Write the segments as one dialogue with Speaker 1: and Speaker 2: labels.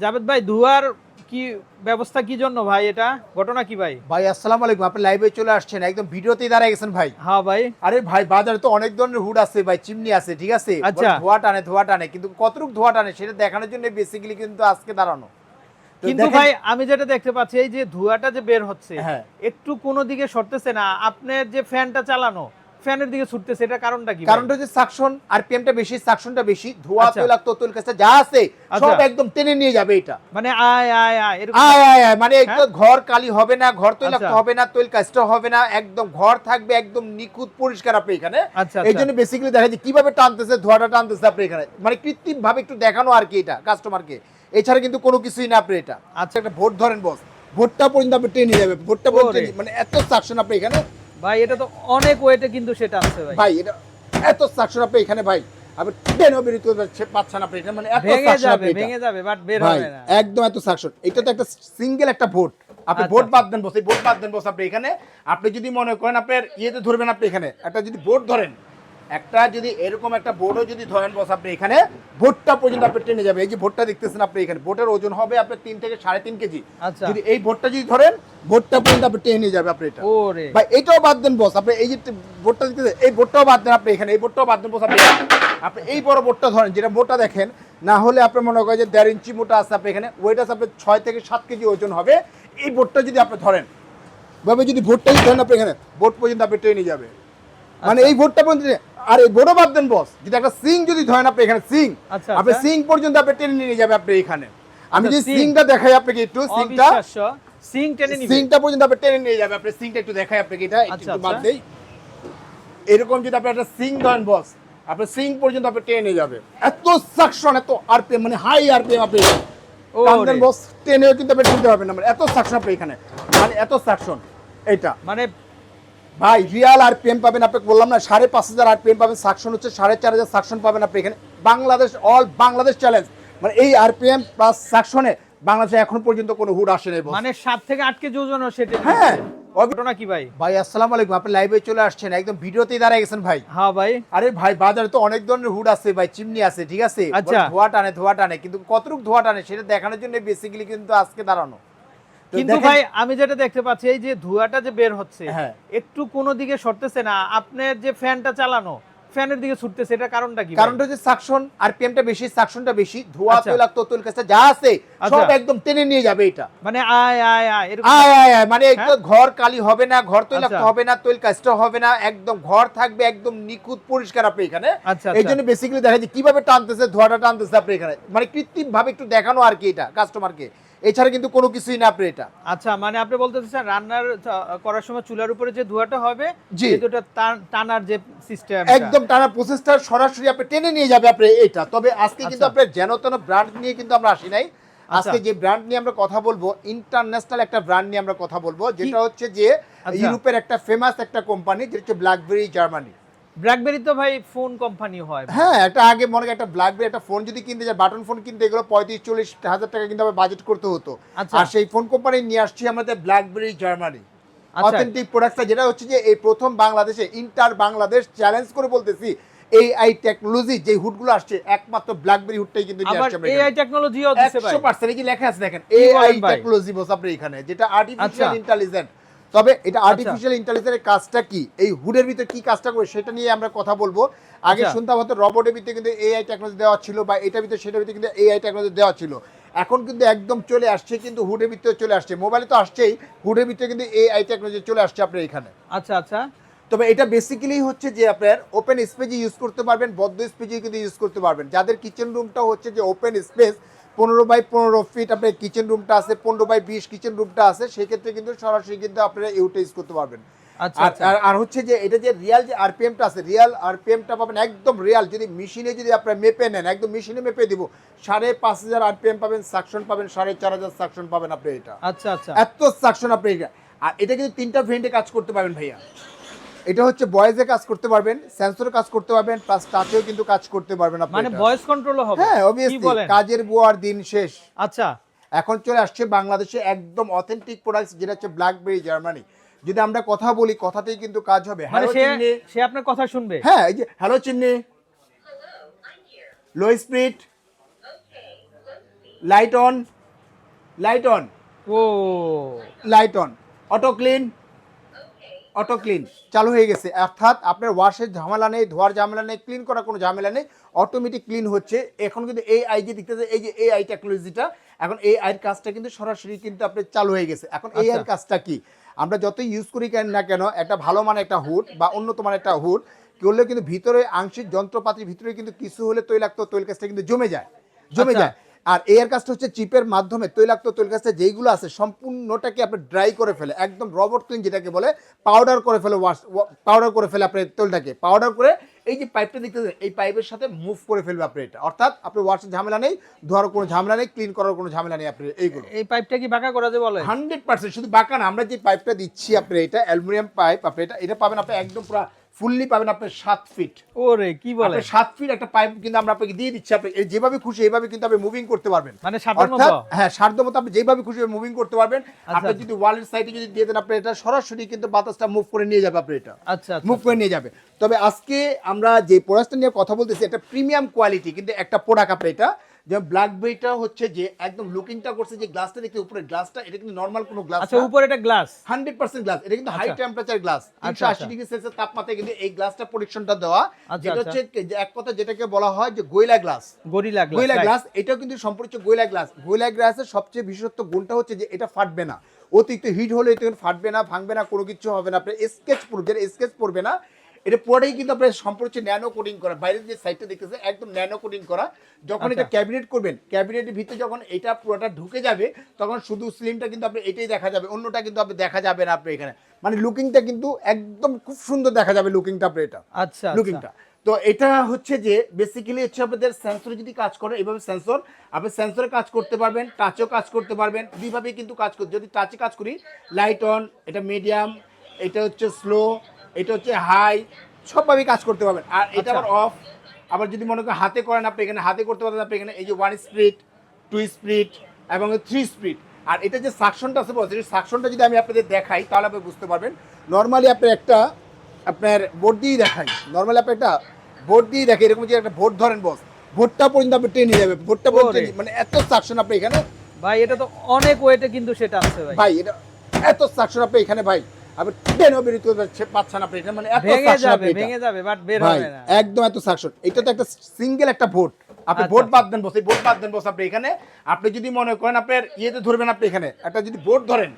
Speaker 1: জাভেদ ভাই ধোয়ার কি ব্যবস্থা কি জন্য ভাই এটা? ঘটনা কি ভাই?
Speaker 2: ভাই আসসালামু আলাইকুম। আপনি লাইভে চলে আসছেন একদম ভিডিওতেই দাঁড়ায় গেছেন ভাই।
Speaker 1: হ্যাঁ ভাই।
Speaker 2: আরে ভাই বাজারে তো অনেক ধরনের হুড আছে ভাই চিমনি আছে ঠিক আছে?
Speaker 1: আচ্ছা।
Speaker 2: ধোয়া টানে ধোয়া টানে কিন্তু কতটুক ধোয়া টানে সেটা দেখানোর জন্য বেসিক্যালি কিন্তু আজকে দাঁড়ানো।
Speaker 1: কিন্তু ভাই আমি যেটা দেখতে পাচ্ছি এই যে ধোঁয়াটা যে বের হচ্ছে
Speaker 2: হ্যাঁ।
Speaker 1: একটু কোনো দিকে সরতেছে না। আপনার যে ফ্যানটা চালানো ফ্যানের দিকে ছুটতেছে এটা কারণটা কি
Speaker 2: কারণটা হচ্ছে সাকশন বেশি সাকশনটা বেশি ধোয়া
Speaker 1: আচ্ছা।
Speaker 2: তৈলাক্ত তৈল কাছে যা আছে
Speaker 1: আচ্ছা।
Speaker 2: সব একদম টেনে নিয়ে যাবে এটা
Speaker 1: মানে আয় আয় আয়
Speaker 2: আয় আয় আয় মানে একদম
Speaker 1: হ্যাঁ?
Speaker 2: ঘর কালি হবে না ঘর তৈলাক্ত
Speaker 1: আচ্ছা।
Speaker 2: হবে না তৈল কাজটা হবে না একদম ঘর থাকবে একদম নিখুঁত পরিষ্কার আপনি এখানে এই। জন্য বেসিক্যালি দেখা যায় কীভাবে টানতেছে ধোয়াটা টানতেছে আপনি এখানে মানে কৃত্রিম ভাবে একটু দেখানো আর কি এটা কাস্টমারকে এছাড়া কিন্তু কোনো কিছুই না আপনি এটা আচ্ছা একটা ভোট ধরেন বস ভোটটা পর্যন্ত আপনি টেনে যাবে ভোটটা পর্যন্ত মানে এত সাকশন আপনি এখানে
Speaker 1: ভাই এটা তো অনেক ওয়েটে কিন্তু সেটা আছে ভাই।
Speaker 2: ভাই এটা এত সাকশন আপনি এখানে ভাই আপনি টেনে বেরিয়ে যাচ্ছে পাচ্ছেন আপনি এটা মানে এত
Speaker 1: ভেঙে যাবে ভেঙে যাবে বাট বের হবে না।
Speaker 2: একদম এত সাকশন এটা তো একটা সিঙ্গেল একটা ভোট আপনি ভোট
Speaker 1: আচ্ছা।
Speaker 2: বাদ দেন বসে ভোট বাদ দেন বসে আপনি এখানে। আপনি যদি মনে করেন আপনার ইয়েতে ধরবেন আপনি এখানে। একটা যদি ভোট ধরেন একটা যদি এরকম একটা বোর্ডও যদি ধরেন বস আপনি এখানে ভোটটা পর্যন্ত আপনি টেনে যাবে। এই যে ভোটটা দেখতেছেন আপনি এখানে ভোটের ওজন হবে আপনার তিন থেকে সাড়ে তিন কেজি।
Speaker 1: আচ্ছা।
Speaker 2: যদি এই ভোটটা যদি ধরেন ভোটটা পর্যন্ত আপনি টেনে নিয়ে যাবে আপনি এটা। ভাই এটাও বাদ দেন বস আপনি এই যে ভোটটা দিতে এই ভোটটাও বাদ দেন আপনি এখানে এই বোর্ডটাও বাদ দেন বস আপনি আপনি এই বড় বোর্ডটা ধরেন যেটা বোর্ডটা দেখেন না হলে আপনি মনে করেন যে দেড় ইঞ্চি মোটা আছে আপনি এখানে ওয়েট আছে আপনার ছয় থেকে সাত কেজি ওজন হবে। এই বোর্ডটা যদি আপনি ধরেন ভাবে যদি ভোটটা যদি ধরেন আপনি এখানে বোর্ড পর্যন্ত আপনি ট্রেনে যাবে। মানে
Speaker 1: আচ্ছা।
Speaker 2: এই ভোটটা পর্যন্ত টেনে- আর এই বোর্ডও বাদ দেন বস যদি একটা সিং যদি ধরেন আপনি এখানে সিং।
Speaker 1: আচ্ছা,
Speaker 2: আপনি
Speaker 1: আচ্ছা।
Speaker 2: সিং পর্যন্ত আপনি টেনে নিয়ে যাবে আপনি এখানে। আমি
Speaker 1: আচ্ছা,
Speaker 2: যদি সিংটা দেখাই আপনাকে একটু সিংটা।
Speaker 1: সিং টেনে নিবে।
Speaker 2: সিংটা পর্যন্ত আপনি টেনে নিয়ে যাবে। আপনি সিংটা একটু দেখাই আপনাকে এটা একটু বাদ। দেই। এরকম যদি আপনি একটা সিং ধরেন বস আপনি সিং পর্যন্ত আপনি টেনে নিয়ে যাবে। এত সাকশন এত আরপিএম মানে হাই আরপিএম আপনি। টানবেন বস টেনেও কিন্তু আপনি তুলতে পারবেন না মানে এত সাকশন আপনি এখানে। মানে এত সাকশন এটা
Speaker 1: মানে
Speaker 2: ভাই রিয়াল আরপিএম পাবেন আপনাকে বললাম না সাড়ে পাঁচ হাজার আরপিএম পাবেন সাকশন হচ্ছে সাড়ে চার হাজার সাকশন পাবেন আপনি এখানে। বাংলাদেশ অল বাংলাদেশ চ্যালেঞ্জ মানে এই আরপিএম প্লাস সাকশনে বাংলাদেশে এখন পর্যন্ত কোনো হুড আসে নাই
Speaker 1: মানে সাত থেকে আট কেজি ওজন সেটা
Speaker 2: হ্যাঁ।
Speaker 1: ঘটনা কি ভাই?
Speaker 2: ভাই আসসালামু আলাইকুম আপনি লাইভে চলে আসছেন একদম ভিডিওতেই দাঁড়ায় গেছেন ভাই।
Speaker 1: হ্যাঁ ভাই।
Speaker 2: আরে ভাই বাজারে তো অনেক ধরনের হুড আছে ভাই চিমনি আছে ঠিক আছে?
Speaker 1: আচ্ছা।
Speaker 2: ধোয়া টানে ধোয়া টানে কিন্তু কতটুক ধোয়া টানে সেটা দেখানোর জন্য বেসিক্যালি কিন্তু আজকে দাঁড়ানো।
Speaker 1: কিন্তু ভাই আমি যেটা দেখতে পাচ্ছি এই যে ধোঁয়াটা যে বের হচ্ছে
Speaker 2: হ্যাঁ।
Speaker 1: একটু কোনো দিকে সরতেছে না আপনার যে ফ্যানটা চালানো ফ্যানের দিকে ছুটতেছে এটা কারণটা কি
Speaker 2: কারণটা হচ্ছে সাকশন আর পিএমটা বেশি সাকশনটা বেশি ধোয়া
Speaker 1: আচ্ছা।
Speaker 2: তৈলাক্ত তৈল কাছে যা আছে
Speaker 1: আচ্ছা।
Speaker 2: সব একদম টেনে নিয়ে যাবে এটা
Speaker 1: মানে আয় আয় আয়
Speaker 2: আয় আয় আয় মানে
Speaker 1: হ্যাঁ?
Speaker 2: একদম ঘর কালি হবে না ঘর তৈলাক্ত
Speaker 1: আচ্ছা।
Speaker 2: হবে না তৈল কাজটা হবে না একদম ঘর থাকবে একদম নিখুঁত পরিষ্কার আপনি এখানে
Speaker 1: আচ্ছা,
Speaker 2: এই। জন্য বেসিক্যালি দেখা যায় কীভাবে টানতেছে ধোয়াটা টানতেছে আপনি এখানে মানে কৃত্রিম ভাবে একটু দেখানো আর কি এটা কাস্টমারকে এছাড়া কিন্তু কোনো কিছুই না আপনি এটা।
Speaker 1: আচ্ছা মানে আপনি বলতে চাচ্ছেন রান্নার করার সময় চুলার উপরে যে ধোঁয়াটা হবে
Speaker 2: জি।
Speaker 1: এই দুটো টানার যে সিস্টেম
Speaker 2: একদম টানা প্রসেসটা সরাসরি আপনি টেনে নিয়ে যাবে আপনি এটা। তবে আজকে কিন্তু
Speaker 1: আচ্ছা।
Speaker 2: আপনার যেন তেন ব্র্যান্ড নিয়ে কিন্তু আমরা আসি নাই। আজকে যে ব্র্যান্ড নিয়ে আমরা কথা বলব ইন্টারন্যাশনাল একটা ব্র্যান্ড নিয়ে আমরা কথা বলব যেটা হচ্ছে যে
Speaker 1: আচ্ছা।
Speaker 2: ইউরোপের একটা ফেমাস একটা কোম্পানি যেটা হচ্ছে ব্ল্যাকবেরি জার্মানি
Speaker 1: ব্ল্যাকবেরি তো ভাই ফোন কোম্পানি হয়
Speaker 2: হ্যাঁ একটা আগে মনে একটা ব্ল্যাকবেরি একটা ফোন যদি কিনতে যায় বাটন ফোন কিনতে এগুলো পঁয়ত্রিশ চল্লিশ হাজার টাকা কিন্তু বাজেট করতে হতো
Speaker 1: আচ্ছা।
Speaker 2: আর সেই ফোন কোম্পানি নিয়ে আসছি আমাদের ব্ল্যাকবেরি জার্মানি। অথেন্টিক প্রোডাক্টটা যেটা হচ্ছে যে এই প্রথম বাংলাদেশে ইন্টার বাংলাদেশ চ্যালেঞ্জ করে বলতেছি এআই টেকনোলজি যে হুডগুলো আসছে একমাত্র ব্ল্যাকবেরি হুডটাই কিন্তু নিয়ে আসছে আমরা
Speaker 1: এআই টেকনোলজিও দিছে ভাই
Speaker 2: একশো পার্সেন্ট এই যে লেখা আছে দেখেন এআই? টেকনোলজি বস আপনি এখানে যেটা আর্টিফিশিয়াল
Speaker 1: আচ্ছা।
Speaker 2: তবে এটা আর্টিফিশিয়াল ইন্টেলিজেন্সের কাজটা কি? এই হুডের ভিতরে কি কাজটা করে সেটা নিয়ে আমরা কথা বলব। আগে
Speaker 1: আচ্ছা।
Speaker 2: শুনতাম হয়তো রবটের ভিতরে কিন্তু এআই টেকনোলজি দেওয়া ছিল বা এটার ভিতরে সেটার ভিতরে কিন্তু এআই টেকনোলজি দেওয়া ছিল। এখন কিন্তু একদম চলে আসছে কিন্তু হুডের ভিতরে চলে আসছে। মোবাইলে তো আসছেই হুডের ভিতরে কিন্তু এআই টেকনোলজি চলে আসছে আপনার এখানে।
Speaker 1: আচ্ছা আচ্ছা।
Speaker 2: তবে এটা বেসিক্যালি হচ্ছে যে আপনার ওপেন স্পেসে ইউজ করতে পারবেন বদ্ধ স্পেসে কিন্তু ইউজ করতে পারবেন। যাদের কিচেন রুমটা হচ্ছে যে ওপেন স্পেস পনেরো বাই পনেরো ফিট আপনার কিচেন রুমটা আছে পনেরো বাই বিশ কিচেন রুমটা আছে সেক্ষেত্রে কিন্তু সরাসরি কিন্তু আপনারা ইউটা ইউজ করতে পারবেন।
Speaker 1: আচ্ছা
Speaker 2: আর-
Speaker 1: আচ্ছা।
Speaker 2: আর হচ্ছে যে এটা যে রিয়াল যে আরপিএমটা আছে রিয়াল আরপিএমটা পাবেন একদম রিয়াল যদি মেশিনে যদি আপনারা মেপে নেন একদম মেশিনে মেপে দিব সাড়ে পাঁচ হাজার আরপিএম পাবেন সাকশন পাবেন সাড়ে চার হাজার সাকশন পাবেন আপনি এটা।
Speaker 1: আচ্ছা আচ্ছা।
Speaker 2: এত সাকশন আপনি এটা আর এটা কিন্তু তিনটা ভেন্টে কাজ করতে পারবেন ভাইয়া। এটা হচ্ছে বয়েজে কাজ করতে পারবেন সেন্সরে কাজ করতে পারবেন প্লাস টাচেও কিন্তু কাজ করতে পারবেন আপনি
Speaker 1: মানে। ভয়েস কন্ট্রোলও হবে।
Speaker 2: হ্যাঁ
Speaker 1: কি বলেন?
Speaker 2: কাজের বুয়ার দিন শেষ।
Speaker 1: আচ্ছা।
Speaker 2: এখন চলে আসছে বাংলাদেশে একদম অথেন্টিক প্রোডাক্টস যেটা হচ্ছে ব্ল্যাকবেরি জার্মানি যদি আমরা কথা বলি কথাতেই কিন্তু কাজ হবে।
Speaker 1: মানে
Speaker 2: হ্যালো
Speaker 1: সে
Speaker 2: চিমনি
Speaker 1: সে আপনার কথা শুনবে।
Speaker 2: হ্যাঁ এই যে hello chimney low speed light on light on
Speaker 1: O
Speaker 2: light on auto clean auto clean চালু হয়ে গেছে। অর্থাৎ আপনার ওয়াশের ঝামেলা নেই ধোয়ার ঝামেলা নেই ক্লিন করার কোনো ঝামেলা নেই অটোমেটিক ক্লিন হচ্ছে। এখন কিন্তু এই আই যে দেখতেছে এই যে এই আই টেকনোলজিটা এখন এই আইয়ের কাজটা কিন্তু সরাসরি কিন্তু আপনার চালু হয়ে গেছে। এখন এই আইয়ের কাজটা কি? আমরা যতই ইউজ করি কেন না কেন একটা ভালো মানের একটা হুড বা উন্নত মানের একটা হুড করলে কিন্তু ভিতরে আংশিক যন্ত্রপাতির ভিতরে কিন্তু কিছু হলে তৈলাক্ত তৈল কাজটা কিন্তু জমে যায়। জমে
Speaker 1: আচ্ছা।
Speaker 2: যায়। আর এয়ার কাজটা হচ্ছে চিপের মাধ্যমে তৈলাক্ত তৈল কাজটা যেইগুলো আছে সম্পূর্ণটাকে আপনি ড্রাই করে ফেলে একদম রবট ক্লিন যেটাকে বলে পাউডার করে ফেলে ওয়াশ পাউডার করে ফেলে আপনার তৈলটাকে। পাউডার করে এই যে পাইপটা দেখতেছেন এই পাইপের সাথে মুভ করে ফেলবে আপনি এটা। অর্থাৎ আপনি ওয়াশের ঝামেলা নেই ধোয়ার কোনো ঝামেলা নেই ক্লিন করার কোনো ঝামেলা নেই আপনি এইগুলো।
Speaker 1: এই পাইপটা কি বাঁকা করা যায় বলে
Speaker 2: হান্ড্রেড পার্সেন্ট শুধু বাঁকা না আমরা যে পাইপটা দিচ্ছি আপনি এটা অ্যালুমিনিয়াম পাইপ আপনি এটা এটা পাবেন আপনি একদম পুরো ফুললি পাবেন আপনি সাত ফিট
Speaker 1: ওরে কি বলে
Speaker 2: আপনি সাত ফিট একটা পাইপ কিন্তু আমরা আপনাকে দিয়ে দিচ্ছি। আপনি যেভাবে খুশি এইভাবে কিন্তু আপনি মুভিং করতে পারবেন।
Speaker 1: মানে
Speaker 2: অর্থাৎ হ্যাঁ সাধ্য মতো আপনি যেভাবে খুশি মুভিং করতে পারবেন।
Speaker 1: আচ্ছা,
Speaker 2: আপনি যদি ওয়ালের সাইডে যদি দিয়ে দেন আপনি এটা সরাসরি কিন্তু বাতাসটা মুভ করে নিয়ে যাবে আপনি এটা।
Speaker 1: আচ্ছা আচ্ছা
Speaker 2: মুভ করে নিয়ে যাবে। তবে আজকে আমরা যে প্রোডাক্টটা নিয়ে কথা বলতেছি এটা প্রিমিয়াম কোয়ালিটি কিন্তু একটা প্রোডাক্ট আপনি এটা যে ব্ল্যাক বেটা হচ্ছে যে একদম লুকিংটা করছে যে গ্লাসটা দেখতে উপরে গ্লাসটা এটা কিন্তু নর্মাল কোনো গ্লাস
Speaker 1: আচ্ছা উপরে এটা গ্লাস
Speaker 2: হান্ড্রেড পার্সেন্ট গ্লাস এটা কিন্তু হাই। টেম্পারেচার গ্লাস তিনশো
Speaker 1: আচ্ছা,
Speaker 2: আশি
Speaker 1: আচ্ছা।
Speaker 2: ডিগ্রি সেলসিয়াস তাপমাত্রায় কিন্তু এই গ্লাসটা প্রোটেকশনটা দেওয়া
Speaker 1: আচ্ছা,
Speaker 2: যেটা
Speaker 1: আচ্ছা।
Speaker 2: হচ্ছে এক কথা যেটাকে বলা হয় যে গোয়েলা গ্লাস
Speaker 1: গরিলা গ্লাস
Speaker 2: গোয়েলা গ্লাস এটাও কিন্তু সম্পূর্ণ গোয়েলা গ্লাস গোয়েলা গ্লাসের সবচেয়ে বিশেষত্ব গুণটা হচ্ছে যে এটা ফাটবে না। অতিরিক্ত হিট হলে এটা ফাটবে না ভাঙবে না কোনো কিছু হবে না। আপনার স্কেচ পড়বে যেটা স্কেচ পড়বে না। এটা পরেই কিন্তু আপনার সম্পূর্ণ হচ্ছে ন্যানো কোটিং করা। বাইরের যে সাইডটা দেখতেছে একদম ন্যানো কোটিং করা। যখন এটা
Speaker 1: আচ্ছা।
Speaker 2: ক্যাবিনেট করবেন ক্যাবিনেটের ভিতরে যখন এটা পুরোটা ঢুকে যাবে তখন শুধু স্লিমটা কিন্তু আপনি এটাই দেখা যাবে অন্যটা কিন্তু আপনি দেখা যাবে না আপনি এখানে। মানে লুকিংটা কিন্তু একদম খুব সুন্দর দেখা যাবে লুকিংটা আপনি এটা।
Speaker 1: আচ্ছা
Speaker 2: লুকিংটা তো এটা হচ্ছে যে বেসিক্যালি হচ্ছে আপনাদের সেন্সর যদি কাজ করে এইভাবে সেন্সর আপনি সেন্সরে কাজ করতে পারবেন টাচও কাজ করতে পারবেন দুইভাবেই কিন্তু কাজ করতে যদি টাচে কাজ করি লাইট অন এটা মিডিয়াম এটা হচ্ছে স্লো এটা হচ্ছে হাই সবভাবেই কাজ করতে পারবেন। আর এটা
Speaker 1: আচ্ছা।
Speaker 2: আবার অফ আবার যদি মনে করেন হাতে করেন আপনি এখানে হাতে করতে পারবেন আপনি এখানে এই যে ওয়ান স্পিড টু স্পিড এবং থ্রি স্পিড আর এটা যে সাকশনটা আছে বলছে সাকশনটা যদি আমি আপনাদের দেখাই তাহলে আপনি বুঝতে পারবেন। নর্মালি আপনি একটা আপনার বোর্ড দিয়েই দেখাই। নর্মালি আপনি একটা বোর্ড দিয়ে দেখে এরকম যে একটা বোর্ড ধরেন বস। ভোটটা পর্যন্ত আপনি টেনে যাবে। ভোটটা পর্যন্ত। মানে এত সাকশন আপনি এখানে
Speaker 1: ভাই এটা তো অনেক ওয়েটে কিন্তু সেটা আছে ভাই।
Speaker 2: ভাই এটা এত সাকশন আপনি এখানে ভাই। বেরিয়ে পাচ্ছেন আপনি এটা মানে এত
Speaker 1: ভেঙে যাবে ভেঙে যাবে বাট বের
Speaker 2: ভাই
Speaker 1: হবে না।
Speaker 2: একদম এত সাকশন এটা তো একটা সিঙ্গেল একটা ভোট আপনি ভোট
Speaker 1: আচ্ছা।
Speaker 2: বাদ দেন বসে বোর্ড বাদ দেন বসে আপনি এখানে। আপনি যদি মনে করেন আপনার ইয়েতে ধরবেন আপনি এখানে। একটা যদি ভোট ধরেন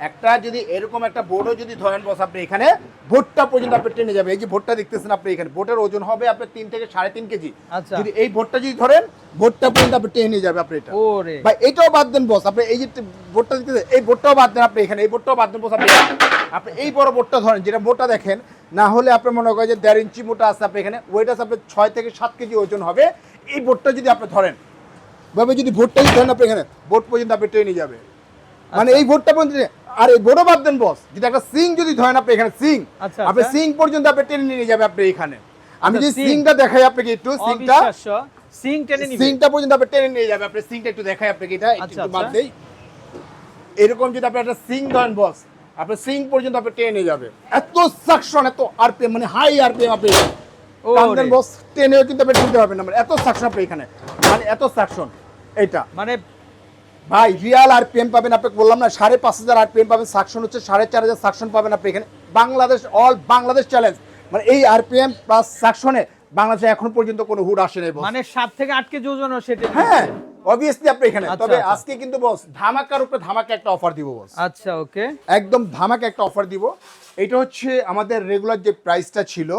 Speaker 2: একটা যদি এরকম একটা বোর্ডও যদি ধরেন বস আপনি এখানে ভোটটা পর্যন্ত আপনি টেনে যাবে। এই যে বোর্ডটা দেখতেছেন আপনি এখানে ভোটের ওজন হবে আপনার তিন থেকে সাড়ে তিন কেজি।
Speaker 1: আচ্ছা।
Speaker 2: যদি এই ভোটটা যদি ধরেন ভোটটা পর্যন্ত আপনি টেনে নিয়ে যাবে আপনি এটা। ভাই এটাও বাদ দেন বস আপনি এই যে ভোটটা দিতে এই ভোটটাও বাদ দেন আপনি এখানে এই বোর্ডটাও বাদ দেন বস আপনি আপনি এই বড় বোর্ডটা ধরেন যেটা মোটা দেখেন না হলে আপনি মনে করেন যে দেড় ইঞ্চি মোটা আছে আপনি এখানে ওয়েট আছে আপনার ছয় থেকে সাত কেজি ওজন হবে। এই বোর্ডটা যদি আপনি ধরেন ভাবে যদি ভোটটা যদি ধরেন আপনি এখানে ভোট পর্যন্ত আপনি ট্রেনে যাবে। মানে
Speaker 1: আচ্ছা।
Speaker 2: এই ভোটটা পর্যন্ত টেনে- আর এই বোর্ডও বাদ দেন বস যদি একটা সিং যদি ধরেন আপনি এখানে সিং
Speaker 1: আচ্ছা,
Speaker 2: আপনি
Speaker 1: আচ্ছা।
Speaker 2: সিং পর্যন্ত আপনি টেনে নিয়ে যাবে আপনি এখানে। আমি
Speaker 1: আচ্ছা,
Speaker 2: যদি সিংটা দেখাই আপনাকে একটু সিংটা
Speaker 1: সিং টেনে নিবে।
Speaker 2: সিংটা পর্যন্ত আপনি টেনে নিয়ে যাবে আপনি সিংটা একটু দেখাই আপনাকে এটা একটু বাদ। দেই। এরকম যদি আপনি একটা সিং ধরেন বস আপনি সিং পর্যন্ত আপনি টেনে নিয়ে যাবে। এত সাকশন এত আরপিএম মানে হাই আরপিএম আপনি। টানবেন বস টেনেও কিন্তু আপনি তুলতে পারবেন না মানে এত সাকশন আপনি এখানে। মানে এত সাকশন এটা
Speaker 1: মানে
Speaker 2: ভাই রিয়াল আরপিএম পাবেন আপনাকে বললাম না সাড়ে পাঁচ হাজার আরপিএম পাবেন সাকশন হচ্ছে সাড়ে চার হাজার সাকশন পাবেন আপনি এখানে। বাংলাদেশ অল বাংলাদেশ চ্যালেঞ্জ মানে এই আরপিএম প্লাস সাকশনে বাংলাদেশে এখন পর্যন্ত কোনো হুড আসে নাই
Speaker 1: মানে সাত থেকে আট কেজি ওজন সেটা
Speaker 2: হ্যাঁ অবভিয়াসলি আপনি এখানে।
Speaker 1: আচ্ছা,
Speaker 2: তবে
Speaker 1: আচ্ছা।
Speaker 2: আজকে কিন্তু বস ধামাকার উপরে ধামাকা একটা অফার দিব বস
Speaker 1: আচ্ছা ওকে
Speaker 2: একদম ধামাকা একটা অফার দিব। এটা হচ্ছে আমাদের রেগুলার যে প্রাইসটা ছিল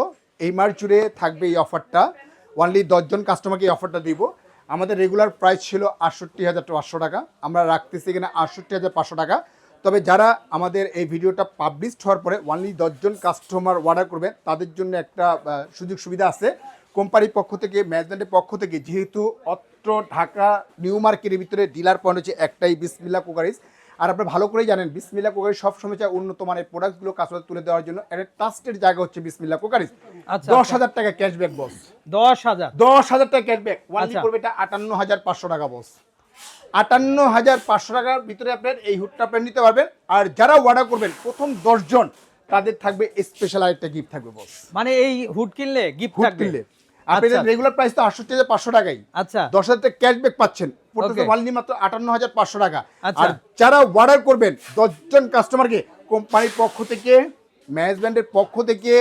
Speaker 2: এই মাস জুড়ে থাকবে এই অফারটা ওনলি দশজন কাস্টমারকে এই অফারটা দিব। আমাদের রেগুলার প্রাইস ছিল আটষট্টি হাজার পাঁচশো টাকা। আমরা রাখতেছি এখানে আটষট্টি হাজার পাঁচশো টাকা। তবে যারা আমাদের এই ভিডিওটা পাবলিশ হওয়ার পরে ওনলি দশজন কাস্টমার অর্ডার করবে, তাদের জন্য একটা সুযোগ সুবিধা আছে। কোম্পানির পক্ষ থেকে ম্যানেজমেন্টের পক্ষ থেকে, যেহেতু অত্র ঢাকা নিউ মার্কেটের ভিতরে ডিলার পয়েন্ট হচ্ছে একটাই বিসমিল্লা কোকারিস। আর আপনি ভালো করেই জানেন বিসমিল্লা কোকারিস সবসময় চায় উন্নত মানের প্রোডাক্টগুলো কাস্টমার তুলে দেওয়ার জন্য। একটা ট্রাস্টেড জায়গা হচ্ছে বিসমিল্লা কোকারিস
Speaker 1: আচ্ছা,
Speaker 2: দশ
Speaker 1: আচ্ছা।
Speaker 2: হাজার টাকা ক্যাশব্যাক বস
Speaker 1: দশ হাজার?
Speaker 2: দশ হাজার টাকা ক্যাশব্যাক ওয়ানলি। করবে এটা আটান্ন হাজার পাঁচশো টাকা বস আটান্ন হাজার পাঁচশো টাকার ভিতরে আপনার এই হুডটা আপনি নিতে পারবেন। আর যারা অর্ডার করবেন প্রথম দশজন তাদের থাকবে স্পেশাল আরেকটা গিফট থাকবে বস
Speaker 1: মানে এই হুড কিনলে গিফট থাকবে?
Speaker 2: কিনলে। আপনাদের
Speaker 1: আচ্ছা।
Speaker 2: রেগুলার প্রাইস তো আটষট্টি হাজার পাঁচশো টাকাই।
Speaker 1: আচ্ছা।
Speaker 2: দশ হাজার টাকা ক্যাশব্যাক পাচ্ছেন। পড়তেছে মাত্র আটান্ন হাজার পাঁচশো টাকা।
Speaker 1: আচ্ছা।
Speaker 2: আর যারা অর্ডার করবেন দশজন কাস্টমারকে কোম্পানির পক্ষ থেকে ম্যানেজমেন্টের পক্ষ থেকে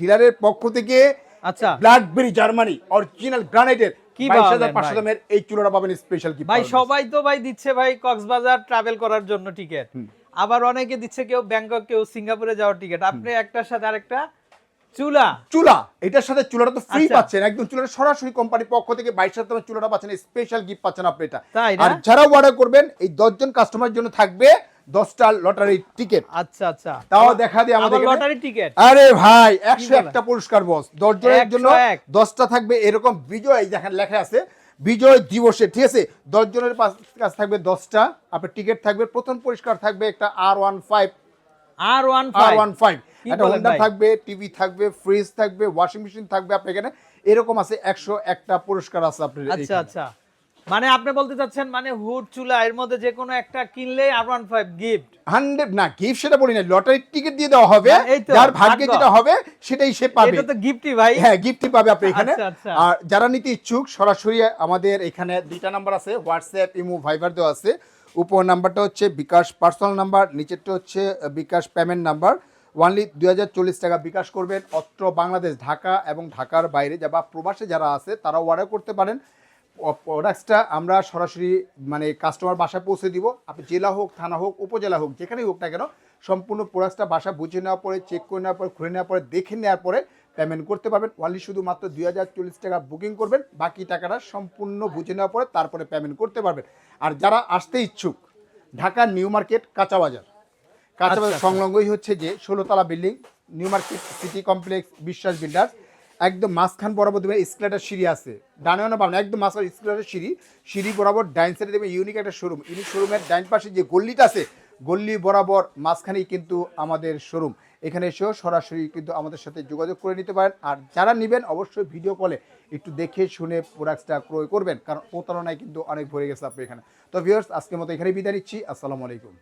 Speaker 2: ডিলারের পক্ষ থেকে
Speaker 1: আচ্ছা।
Speaker 2: ব্ল্যাকবেরি জার্মানি অরিজিনাল গ্রানাইটের এই চুলাটা পাবেন স্পেশাল কি
Speaker 1: ভাই সবাই তো ভাই দিচ্ছে ভাই কক্সবাজার ট্রাভেল করার জন্য টিকিট। আবার অনেকে দিচ্ছে কেউ ব্যাংকক কেউ সিঙ্গাপুরে যাওয়ার টিকিট আপনি একটার সাথে আরেকটা চুলা।
Speaker 2: চুলা। এটার সাথে চুলাটা তো ফ্রি
Speaker 1: আচ্ছা।
Speaker 2: পাচ্ছেন। একদম চুলাটা সরাসরি কোম্পানির পক্ষ থেকে বাইশ হাজার চুলাটা পাচ্ছেন স্পেশাল গিফট পাচ্ছেন আপনি এটা। আর যারা অর্ডার করবেন এই দশজন কাস্টমার জন্য থাকবে দশটা লটারি টিকিট
Speaker 1: আচ্ছা আচ্ছা।
Speaker 2: তাও দেখা দিয়ে আমাদের
Speaker 1: লটারি টিকিট
Speaker 2: আরে ভাই একশো একটা পুরস্কার বস দশ জনের জন্য দশটা থাকবে এরকম বিজয় দেখেন লেখা আছে বিজয় দিবসে ঠিক আছে? দশ জনের পাশ- থাকবে দশটা আপনার টিকিট থাকবে প্রথম পুরস্কার থাকবে একটা আর ওয়ান ফাইভ
Speaker 1: আর ওয়ান
Speaker 2: আর ওয়ান ফাইভ একটা হোন্ডা থাকবে টিভি থাকবে ফ্রিজ থাকবে ওয়াশিং মেশিন থাকবে আপনার এখানে এরকম আছে একশো একটা পুরস্কার আছে আপনার
Speaker 1: আচ্ছা আচ্ছা। মানে আপনি বলতে চাচ্ছেন মানে হুড চুলা এর মধ্যে যে কোনো একটা কিনলেই আর ওয়ান ফাইভ গিফট
Speaker 2: হান্ড্রেড না গিফট সেটা বলি না লটারির টিকিট দিয়ে দেওয়া হবে
Speaker 1: হ্যাঁ,
Speaker 2: যার ভাগ্যে যেটা হবে সেটাই সে পাবে।
Speaker 1: এটা তো গিফটই ভাই।
Speaker 2: হ্যাঁ গিফটই পাবে আপনি এখানে।
Speaker 1: আচ্ছা, আচ্ছা।
Speaker 2: আর যারা নিতে ইচ্ছুক সরাসরি আমাদের এখানে দুইটা নাম্বার আছে হোয়াটসঅ্যাপ ইমো ভাইবার দেওয়া আছে। উপর নাম্বারটা হচ্ছে বিকাশ পার্সোনাল নাম্বার নিচেরটা হচ্ছে বিকাশ পেমেন্ট নাম্বার ওয়ানলি দুই হাজার চল্লিশ টাকা বিকাশ করবেন। অত্র বাংলাদেশ, ঢাকা এবং ঢাকার বাইরে যা বা প্রবাসে যারা আছে, তারাও অর্ডার করতে পারেন। প্রোডাক্টসটা আমরা সরাসরি মানে কাস্টমার বাসায় পৌঁছে দিব। আপনি জেলা হোক, থানা হোক, উপজেলা হোক, যেখানেই হোক না কেন, সম্পূর্ণ প্রোডাক্টসটা বাসা বুঝে নেওয়ার পরে চেক করে নেওয়ার পরে, খুলে নেওয়ার পরে, দেখে নেওয়ার পরে পেমেন্ট করতে পারবেন। অনলি শুধুমাত্র দুই হাজার চল্লিশ টাকা বুকিং করবেন। বাকি টাকাটা সম্পূর্ণ বুঝে নেওয়ার পরে তারপরে পেমেন্ট করতে পারবেন। আর যারা আসতে ইচ্ছুক ঢাকা নিউ মার্কেট কাঁচা বাজার কাঁচা
Speaker 1: আচ্ছা, আচ্ছা।
Speaker 2: সংলগ্নই হচ্ছে যে ষোলোতলা building new market city complex Biswas builders একদম মাঝখান বরাবর দেবেন স্কেলেটার সিঁড়ি আছে। ডানে না পাবেন একদম মাঝখান স্কেলেটার সিঁড়ি। সিঁড়ি বরাবর ডাইন সাইডে দেবেন ইউনিক একটা শোরুম ইউনিক শোরুমের ডাইন পাশে যে গল্লিটা আছে গল্লি বরাবর মাঝখানেই কিন্তু আমাদের শোরুম এখানে এসেও সরাসরি কিন্তু আমাদের সাথে যোগাযোগ করে নিতে পারেন। আর যারা নেবেন অবশ্যই ভিডিও কলে একটু দেখে শুনে প্রোডাক্টসটা ক্রয় করবেন। কারণ প্রতারণায় কিন্তু অনেক ভরে গেছে আপনি এখানে। তো ভিউয়ার্স আজকের মতো এখানে বিদায় নিচ্ছি। আসসালামু আলাইকুম।